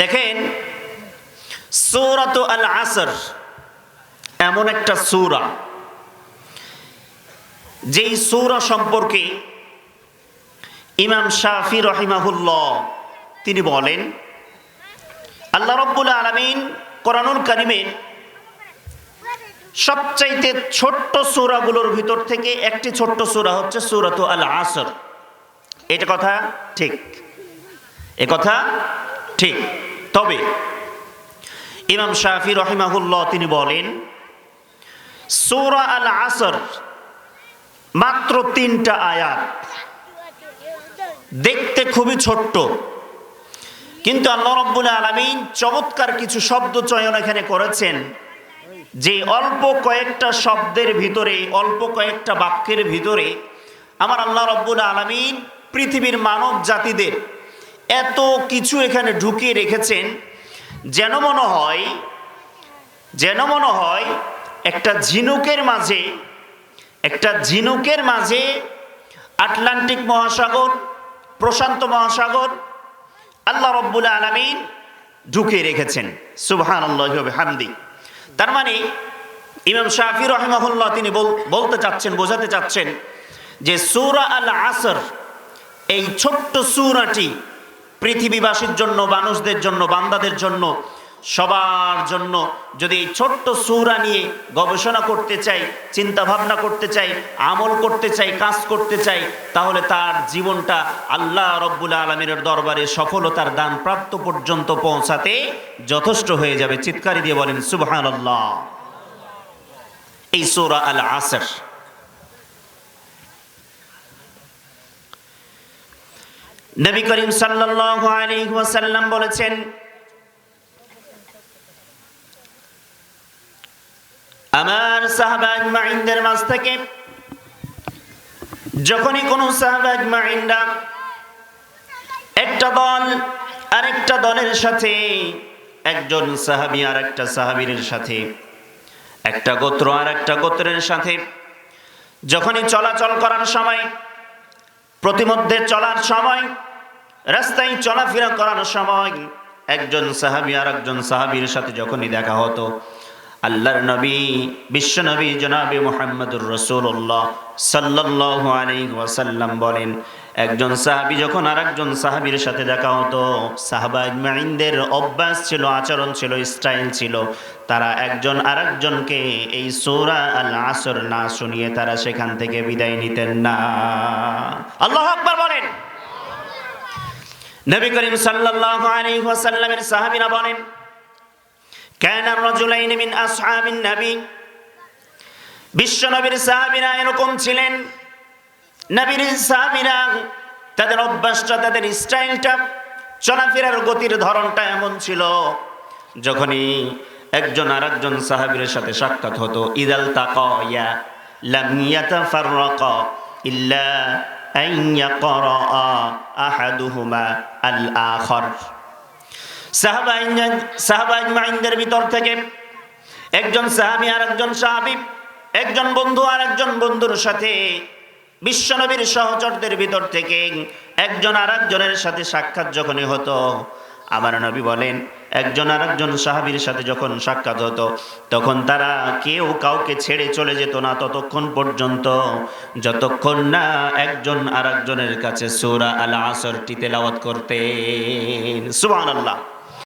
দেখেন, সৌরাত আল আসর এমন একটা সূরা। যেই সূরা সম্পর্কে ইমাম শাফি রহিমাহুল্লাহ তিনি বলেন, আল্লাহ রব্বুল আলমিন কোরআনুল কারিমের সবচাইতে ছোট্ট সূরাগুলোর ভিতর থেকে একটি ছোট্ট সূরা হচ্ছে সূরাত আল আসর এটা কথা ঠিক। এ কথা ঠিক। তবে ইমাম শাফি রহিমাহুল্লাহ তিনি বলেন, সূরা আল আসর মাত্র তিনটা আয়াত। দেখতে খুবই ছোট্ট, কিন্তু আল্লাহ রব্বুল আলমিন চমৎকার কিছু শব্দ চয়ন এখানে করেছেন, যে অল্প কয়েকটা শব্দের ভিতরে, অল্প কয়েকটা বাক্যের ভিতরে আমার আল্লাহ রব্বুল আলমিন পৃথিবীর মানব জাতিদের এত কিছু এখানে ঢুকিয়ে রেখেছেন যেন মনে হয়, যেন মনে হয় একটা ঝিনুকের মাঝে, একটা ঝিনুকের মাঝে আটলান্টিক মহাসাগর, প্রশান্ত মহাসাগর আল্লাহ রব্বুল আলমিন ঢুকিয়ে রেখেছেন। সুবহান হামদি তার মানে ইমাম শাফি রহমাহুল্লাহ তিনি বল- বলতে চাচ্ছেন, বোঝাতে চাচ্ছেন যে সূরা আল আসর এই ছোট্ট সূরাটি পৃথিবীবাসীর জন্য, মানুষদের জন্য, বান্দাদের জন্য, সবার জন্য যদি এই ছোট্ট সূরা নিয়ে গবেষণা করতে চাই চিন্তা ভাবনা করতে চাই, আমল করতে চাই, কাজ করতে চাই, তাহলে তার জীবনটা আল্লাহ রব্বুল আলমিনের দরবারে সফলতার দান প্রাপ্ত পর্যন্ত পৌঁছাতে যথেষ্ট হয়ে যাবে। চিৎকারি দিয়ে বলেন সুবহান আল্লাহ এই সূরা আল আসর নবী করিম ওয়াসাল্লাম বলেছেন, আমার সাহাবা আজমাইনদের মাঝ থেকে যখনই কোনো সাহাবা আজমাইনরা একটা দল আরেকটা দলের সাথে, একজন সাহাবী আর একটা সাহাবীর সাথে, একটা গোত্র আর একটা গোত্রের সাথে, যখনই চলাচল করার সময় প্রতিমধ্যে চলার সময়, রাস্তায় চলাফেরা করার সময় একজন সাহাবি আর একজন সাহাবির সাথে যখনই দেখা হতো আল্লাহর নবী, বিশ্ব নবী জনাবি মোহাম্মদুর রসুল্লাহ সাল্লাহ ওয়াসাল্লাম বলেন, একজন সাহাবি যখন আর একজন সাহাবির সাথে দেখা হতো, সাহাবা ইজমাইনদের অভ্যাস ছিল, আচরণ ছিল, স্টাইল ছিল। তারা একজন আর একজনকে এই সৌরা আল আসর না শুনিয়ে তারা সেখান থেকে বিদায় নিতেন না। আল্লাহ আকবার বলেন। নবী করিম সাল্লাল্লাহু আলাইহি ওয়াসাল্লামের সাহাবীরা বলেন كان الرجلين من أصحاب النبي বিশ্ব নবীর সাহাবীরা এরকম ছিলেন নবীর সাহাবীরা তাদের অভ্যাসটা তাদের স্টাইলটা চলাফেরার গতির ধরনটা এমন ছিল যখনই একজন আর একজন সাহাবীর সাথে সাক্ষাৎ হতো ইদাল তাকায়া লাম ইয়াতাফাররাকা ইল্লা আন ইয়াকরা আহাদুহুমা আল আখর সাহাবাইনদের ভিতর থেকে একজন সাহাবি আর একজন সাহাবি, একজন বন্ধু আর একজন বন্ধুর সাথে বিশ্বনবীর সহচরদের ভিতর থেকে একজন আর একজনের সাথে সাক্ষাৎ যখনই হতো, আমার নবী বলেন, একজন আর একজন সাহাবির সাথে যখন সাক্ষাৎ হতো, তখন তারা কেউ কাউকে ছেড়ে চলে যেত না ততক্ষণ পর্যন্ত। যতক্ষণ না একজন আর একজনের কাছে সুরা আল আসরটি তেলাওয়াত করতেন। সুবহানাল্লাহ।